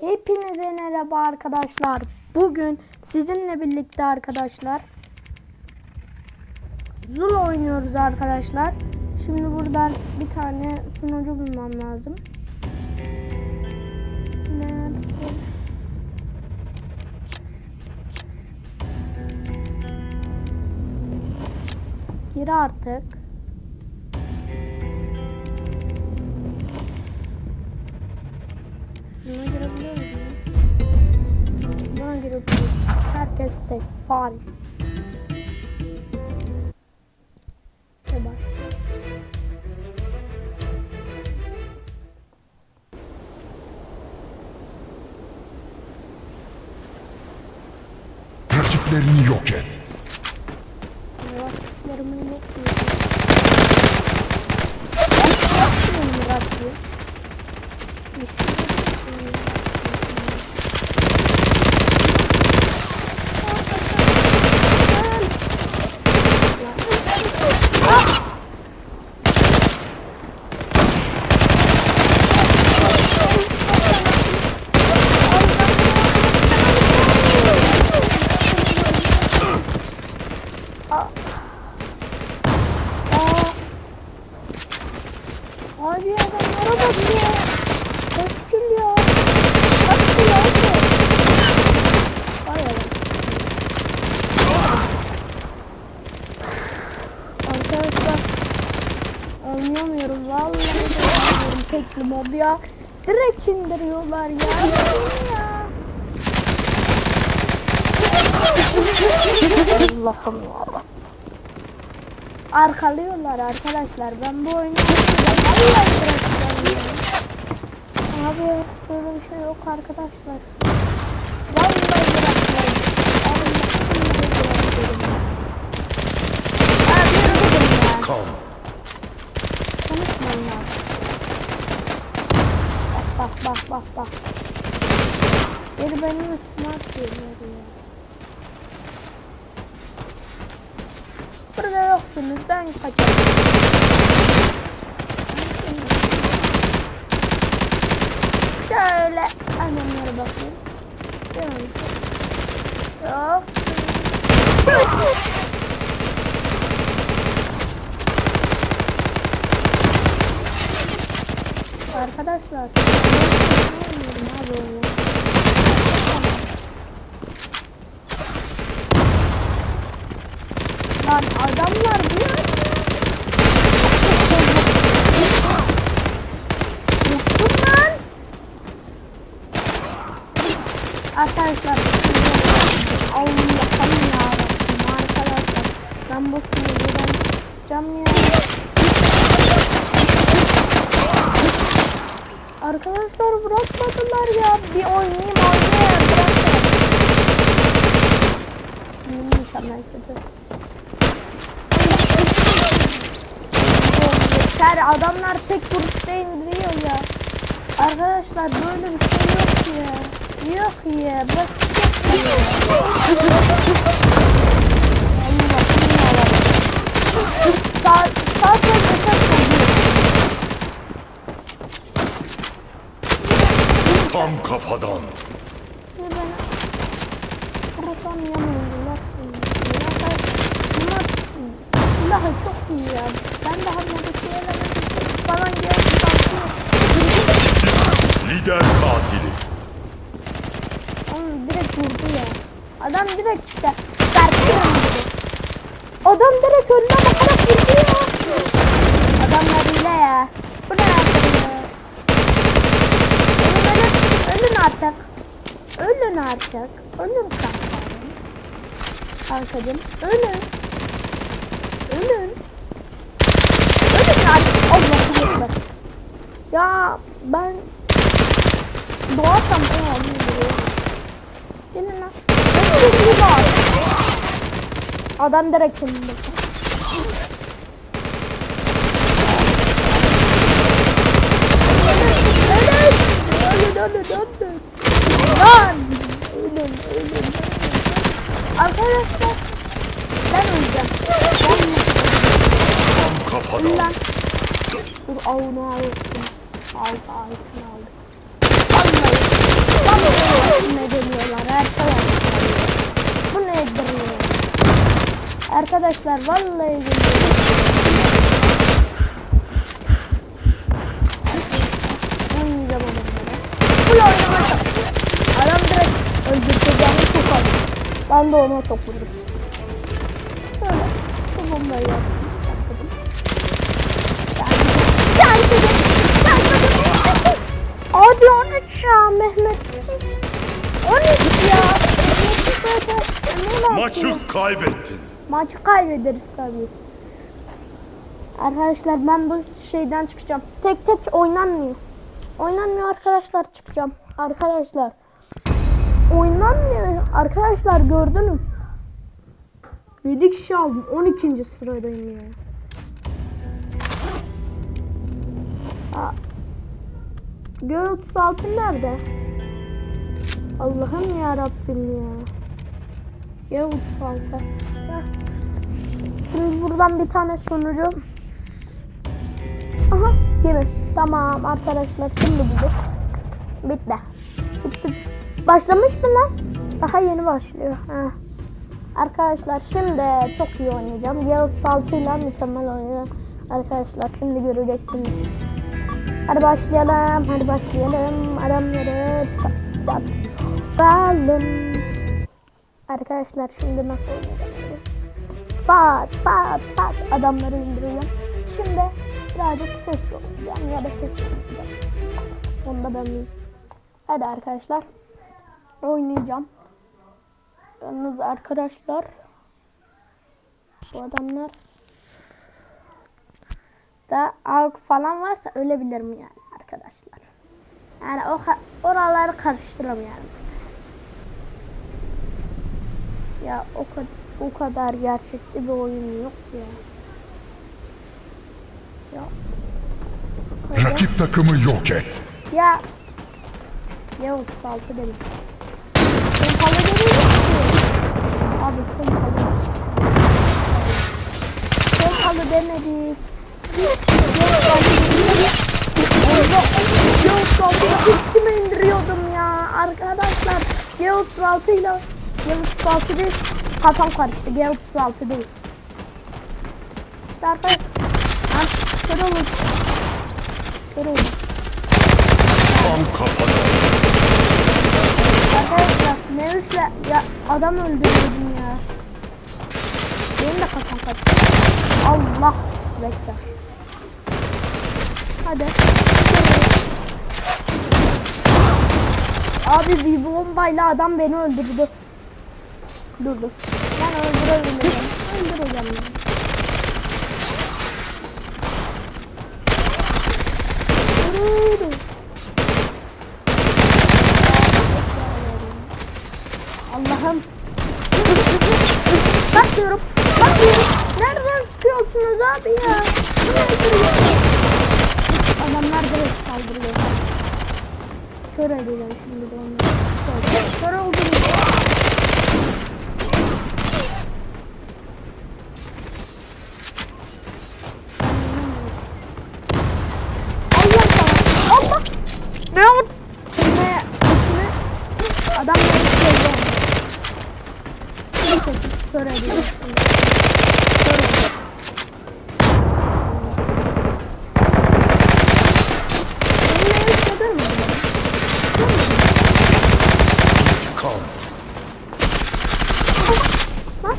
Hepinize merhaba arkadaşlar. Bugün sizinle birlikte arkadaşlar Zul oynuyoruz arkadaşlar. Şimdi buradan bir tane sunucu bulmam lazım. Gir artık. Buna girebiliyor muyum? Buna girebiliyor. Herkes tek. Paris. Bak. Rakiplerini yok et. Rakiplerimi yok diyor. Yapmıyorum Murat'ı. Bir şey yok. Aa. Abi adamlara bak ya. Kaç kill ya. Kaç kill abi. Vay Allah. Arkadaşlar oynayamıyorum vallahi oynayamıyorum tekli mob ya. Direkt indiriyorlar ya. Bu ne ya? Allah'ım. Arkalıyorlar arkadaşlar. Ben bu oyunu. Abi böyle bir şey yok arkadaşlar. Vallahi. Kal. Konuşmayın abi. Bak bak bak bak bak. Biri benim üstüme atıyorlar ya. Burada yoksunuz ben kaçarım. Şöyle annemlere bakayım. Yok. Arkadaşlar. Bilmiyorum abi oyunu. Lan adamlar bu ya. Yuttum lan. Arkadaşlar. Allah'ım yarabbim arkadaşlar. Ben bu sinirden cam ya. Arkadaşlar bırakmadılar ya. Bir oynayayım oynayayım. Bırakın. Mükemmel kötü. Yeter adamlar tek vuruşta indiriyor ya. Arkadaşlar böyle bir şey yok ya. Yok ya. Bak çok ya. Sağ, sağ sol Tam kafadan. Yanıldılar. Bunlar silahı çok iyi ya. Ben daha buradaki elementi falan geldi kalkıyor. Lider katili. Oğlum direkt vurdu ya. Adam direkt dedi. Adam direkt önüne bakarak vurdu ya. Adamlar hile ya. Bu ne artık ya? Ölün, artık. Ölün artık. Ölün kankam. Kankacım ölün. Ölün. Ölün artık. Allah'ım. Ya ben doğarsam ben olmuyor. Gelin lan. Nasıl bir var? Adam direkt önünde. Ölün, ölün, ölün. Lan! Ölün, ölün. Arkadaşlar, ben öleceğim. Ben Tam kafadan. Lan. Dur avunu aldım. Al Altın aldık. Vallahi. Vallahi ne deniyorlar arkadaşlar. Bu nedir ya? Arkadaşlar vallahi. Oynayacağım adamları. Full oynama çok. Adam direkt öldürteceğini çok aldı. Ben de ona çok vurdum. Şöyle bu bombayı yaptım. Abi 13 ya Mehmetciğim. 13 ya. Mehmetciğim zaten 16 ya. Maçı kaybettin. Maçı kaybederiz tabii. Arkadaşlar ben bu şeyden çıkacağım. Tek tek oynanmıyor. Oynanmıyor arkadaşlar çıkacağım. Arkadaşlar. Oynanmıyor. Arkadaşlar gördünüz. 7 kişi aldım. 12. sıradayım ya. Aa. G36 nerede? Allah'ım ya Rabbim ya. G36. Şimdi buradan bir tane sunucu. Aha gibi. Tamam arkadaşlar şimdi bulduk. Bitti. Bitti. Başlamış mı lan? Daha yeni başlıyor. Ha. Arkadaşlar şimdi çok iyi oynayacağım. Yavuz Saltı ile mükemmel oynayacağım. Arkadaşlar şimdi göreceksiniz. Hadi başlayalım. Hadi başlayalım. Adamları çakalım. Arkadaşlar şimdi nasıl oynayacağım? Pat pat pat adamları indiriyorum. Şimdi birazcık ses olacağım ya da ses olacağım. Onu da ben bileyim. Hadi arkadaşlar. Oynayacağım. Yalnız arkadaşlar bu adamlar da AUK falan varsa ölebilirim yani arkadaşlar. Yani o oraları karıştıramıyorum. Ya o kadar o kadar gerçekçi bir oyun yok ya. Ya. kadar- Rakip takımı yok et. Ya. Ya 36 demiş. Pompalı geliyor ki. Abi pompalı. Pompalı demedik. G36 içime indiriyordum ya arkadaşlar. G36 ile G36 değil. Kafam karıştı. G36 değil. İşte arkadaşlar. Ha, kör olun. Kör olun. Tam kafadan. Arkadaşlar Mevüş'le ya adam öldürdüm ya. Benim de kafam kaçtı. Allah bekle. Hadi. Abi bir bombayla adam beni öldürdü. Durdu. Ben öldürebilirim. Öldüreceğim ben. Allah'ım. Bakıyorum. Bakıyorum. Nereden sıkıyorsunuz abi ya? Adamlar direkt saldırıyor. Kör edeceğim şimdi de onları. Kör, kör oldum. Allah sana. Allah. Ne oldu? Ne? Ne? Adam beni sevdi. Neyse, kör ediyor. Kör ediyor. Benim ev kadar mı? Kan. Bak.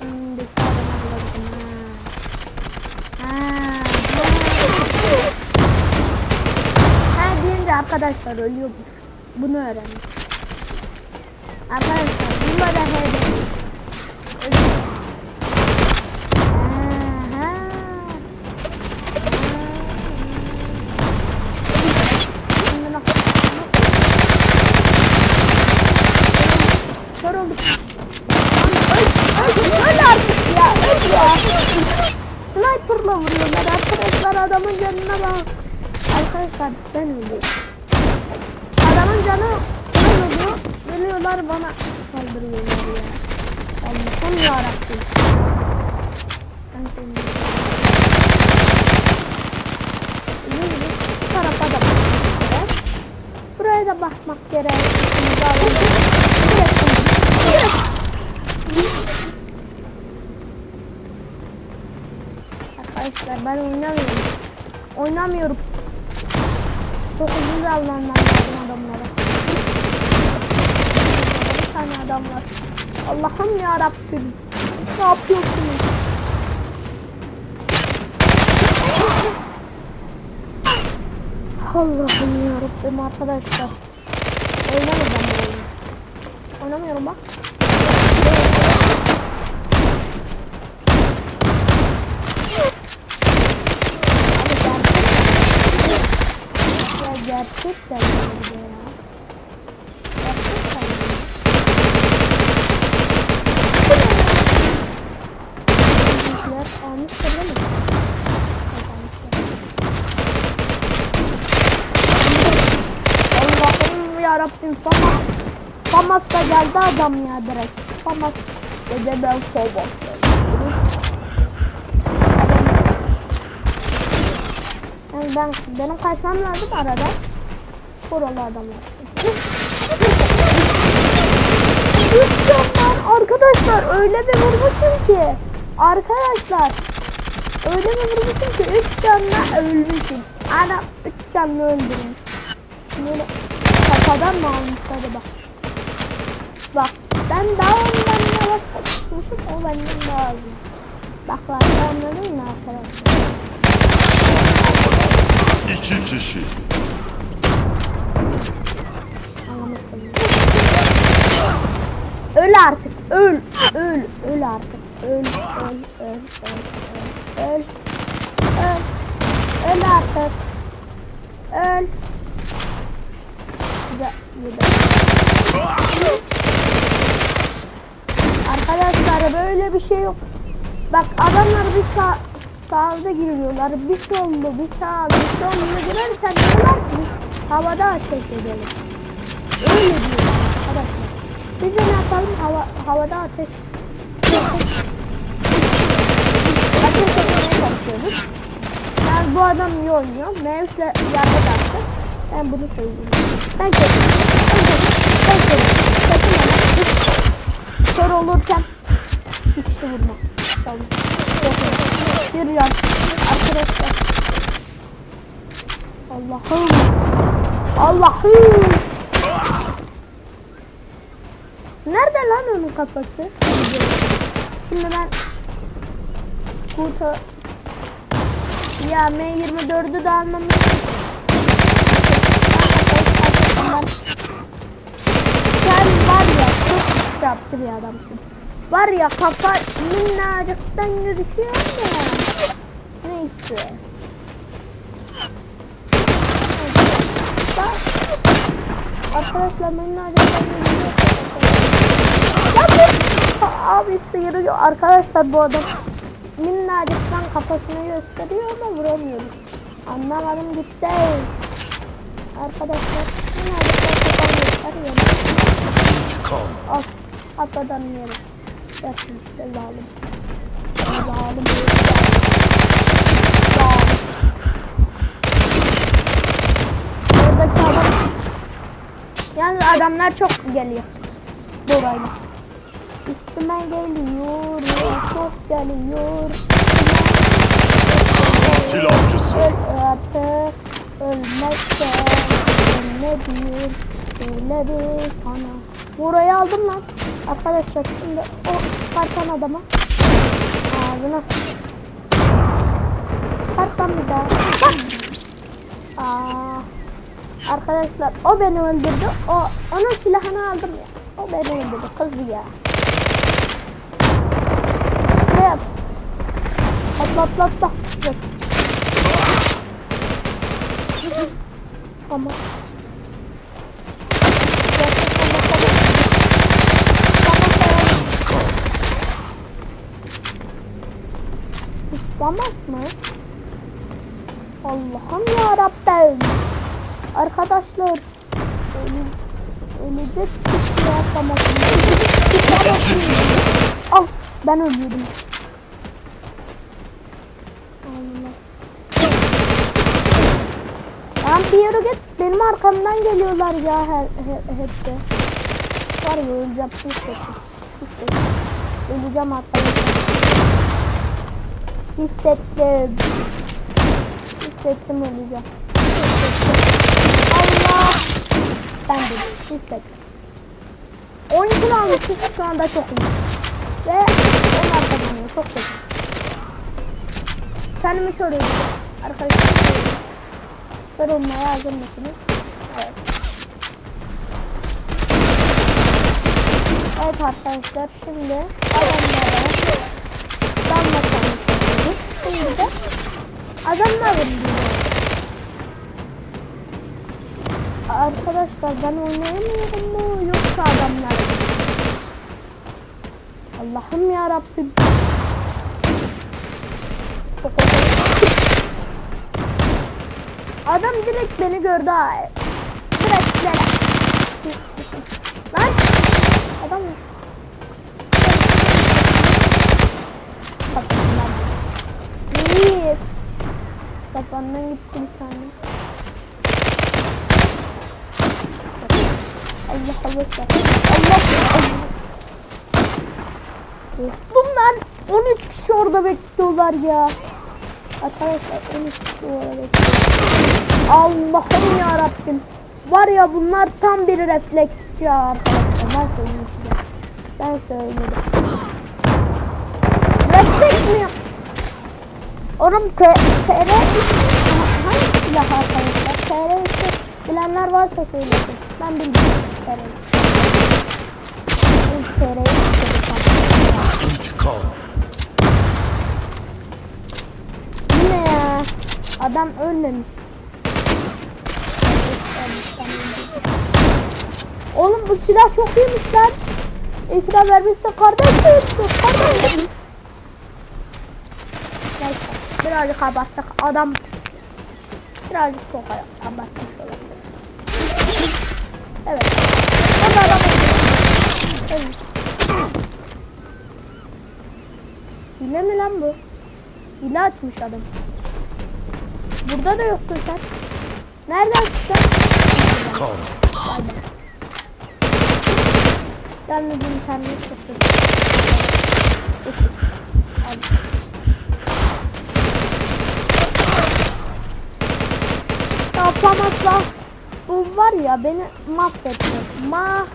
Hmm, bir tane ha. Ha. Ha deyince arkadaşlar ölüyormuş. Bunu öğrendim. Arkadaşlar bunda da adamın canına bak. Arkadaşlar ben öldüm. Adamın canı ölüyordu. Geliyorlar bana saldırıyorlar ya. Allah'ım yarabbim. Ben seni Bu tarafa da bakmak gerek. Buraya da bakmak gerek. Arkadaşlar ben oynamıyorum. Oynamıyorum. Çok hızlı almam lazım adamlara. Bir tane adam var. Allah'ım ya Rabbim. Ne yapıyorsunuz? Allah'ım ya Rabbim arkadaşlar. Oynamayacağım bu oyunu. Oynamıyorum bak. Abi gerçek. Ya gerçekten böyle ya. Gerçekten böyle. Bizimkiler almışlar değil mi? Evet, almışlar. Allah'ım ya Rabbim Famas. Famas da geldi adam ya direkt. Famas dedi ben Famas. Yani ben benim kaçmam lazım arada. Buralı adamlar. Canlar arkadaşlar öyle bir vurmuşum ki. Arkadaşlar öyle bir vurmuşum ki üç canla ölmüşüm. Ana üç canlı öldürmüş. Böyle kafadan mı almış acaba? Bak ben daha ondan yavaş tutmuşum o benden daha hızlı. Bak lan anladın mı arkadaşlar? İki kişi. öl artık. Öl. Öl. Öl artık. Öl. Öl. Öl. Öl. Öl. Öl. Öl, öl artık. Öl. Ya, Arkadaşlar böyle bir şey yok. Bak adamlar bir sağ sağda giriyorlar. Bir solda, bir sağda, bir solda girersen diyorlar ki havada ateş edelim. Öyle diyor arkadaşlar. Biz de ne yapalım? Hava, havada ateş ateş etmeye çalışıyoruz. Yani bu adam iyi oynuyor. Mevs'le yardım attı. Ben bunu söyleyeyim. Ben kesin. Ben kesin. Ben kesin. Kesin ama. Kör olurken bir kişi vurma. Tamam. Bir yan. Arkadaşlar. Allah'ım. Allah'ım. Nerede lan onun kafası? Şimdi ben Kurta ya M24'ü de almamı Sen var ya çok yaptı bir adamsın. Var ya kafa minnacıktan gözüküyor da. Neyse. Bak. Arkadaşlar minnacıktan gözüküyor. Abi sıyırıyor. Arkadaşlar bu adam minnacıktan kafasını gösteriyor ama vuramıyorum. Anlamadım gitti. Arkadaşlar minnacıktan kafasını gösteriyor. İntikam. Al. Atladan yerim. Yapsın işte zalim. Zalim. Zalim. Oradaki adam. Yalnız adamlar çok geliyor. Buraya. Üstüme geliyor. Çok geliyor. Silahçısı. Öl artık. Ölmezse ne diyor? Öyle bir sana. Burayı aldım lan. Arkadaşlar şimdi o çıkartan adamı ağzına çıkartan bir daha. Aa, arkadaşlar o beni öldürdü. O onun silahını aldım ya. O beni öldürdü. Kızdı ya. Yap? Atla atla atla. Yok. Ama Kutlamak mı? Allah'ım ya Rabbim. Arkadaşlar. Öyle, ölecek kutlamak mı? Al ben ölüyordum. Allah. Lan yere git. Benim arkamdan geliyorlar ya her, her, hepsi. Var ya öleceğim. Hissettim. Hissettim. Öleceğim hatta. Hissettim. Hissettim öleceğim. Hissettim. Allah. Ben de hissettim. 10 kilo almışız şu anda çok iyi. Ve onlar kazanıyor. Çok kötü. Kendimi kör edeceğim. Arkadaşlar kör olmaya hazır mısınız? Evet. Evet arkadaşlar şimdi adamlara damla tanıştırıyoruz. Şimdi de adamlar vuruyoruz. Arkadaşlar ben oynayamıyorum mu yoksa adamlar? Allah'ım ya Rabbim. Çok korkuyorum. Adam direkt beni gördü ha. Direkt direkt. Lan. Adam. Kafandan. Yes. Kafandan gitti bir tane. Allah Allah. Allah Allah. Bunlar 13 kişi orada bekliyorlar ya. Arkadaşlar 13 kişi orada bekliyor. Allah'ım ya Rabbim. Var ya bunlar tam bir refleksçi arkadaşlar. Ben söyleyeyim. Ben söyledim. Refleks mi? Oğlum TR hangi silah arkadaşlar? TR bilenler varsa söylesin. Ben bilmiyorum TR'yi. TR'yi. İntikam. Yine ya. Adam ölmemiş. Oğlum bu silah çok iyiymiş lan. İkram vermişse kardeşim. Kardeşim. Neyse. Birazcık abarttık. Adam birazcık çok abartmış olabilir. Evet. De adam. Evet. Hile mi lan bu? Açmış adam. Burada da yoksun sen. Nereden çıktın? Yalnız internet çıktı. Yapamazsa bu var ya beni mahvetti. Mahvetti.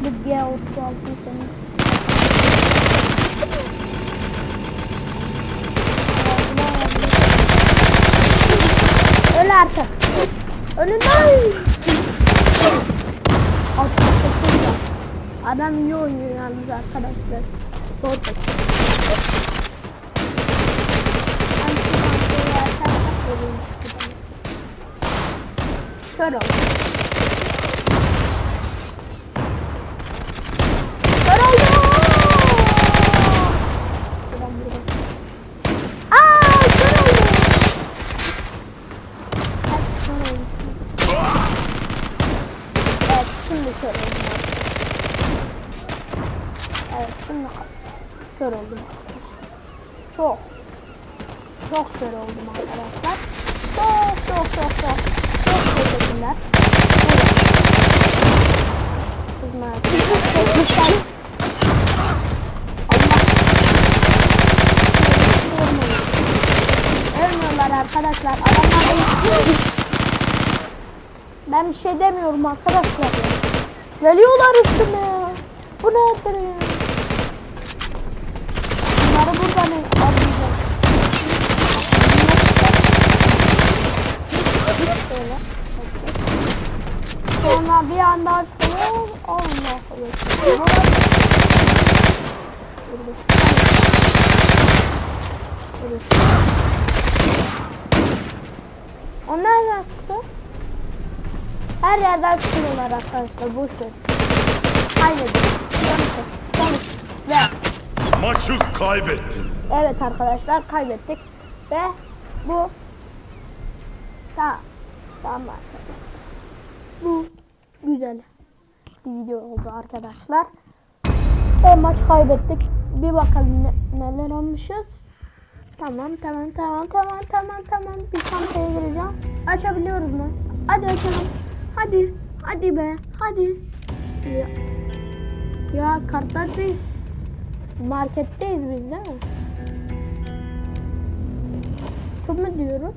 Bu G36 senin. Öl artık. Önünden. Adam iyi oynuyor yalnız arkadaşlar. Zor pek. Ben şu an şöyle arkadan vereyim şuradan. Kör ol. Kör oldu. Şuradan buradan. Aa, kör oldu. Evet, kör olmuşum. Evet, şimdi kör oldum. Evet, şimdi kör oldum arkadaşlar. Çok. Çok kör oldum arkadaşlar. Çok çok çok çok. Çok teşekkürler. Buyurun. Kızlar. Teşekkürler. Allah. Ölmüyorlar arkadaşlar. Adamlar ben bir şey demiyorum arkadaşlar. Geliyorlar üstüme. Bu nedir ya? Bunları buradan. Şöyle. Sonra bir anda açılıyor. Allah Allah. Burada. Burada. O nereden çıktı? Her yerden çıkıyorlar arkadaşlar. Boş ver. Sonuç. Ve Maçı kaybettin. evet arkadaşlar kaybettik. Ve bu tamam. Tamam arkadaşlar. Bu güzel bir video oldu arkadaşlar. Ve maç kaybettik. Bir bakalım ne- neler olmuşuz. Tamam tamam tamam tamam tamam tamam. Bir kampaya gireceğim. Açabiliyoruz mu? Hadi açalım. Hadi. Hadi be. Hadi. Ya, ya kartlar değil. Marketteyiz biz değil mi? Çok mu diyorum?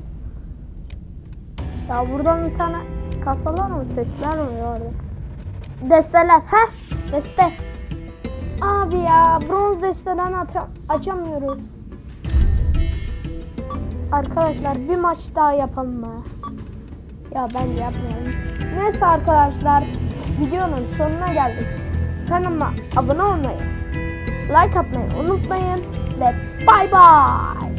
Ya buradan bir tane kasalar mı setler mi orada? Desteler. Heh. Deste. Abi ya bronz desteden açamıyoruz. Arkadaşlar bir maç daha yapalım mı? Ya bence yapmayalım. Neyse arkadaşlar videonun sonuna geldik. Kanalıma abone olmayı, like atmayı unutmayın ve bay bay.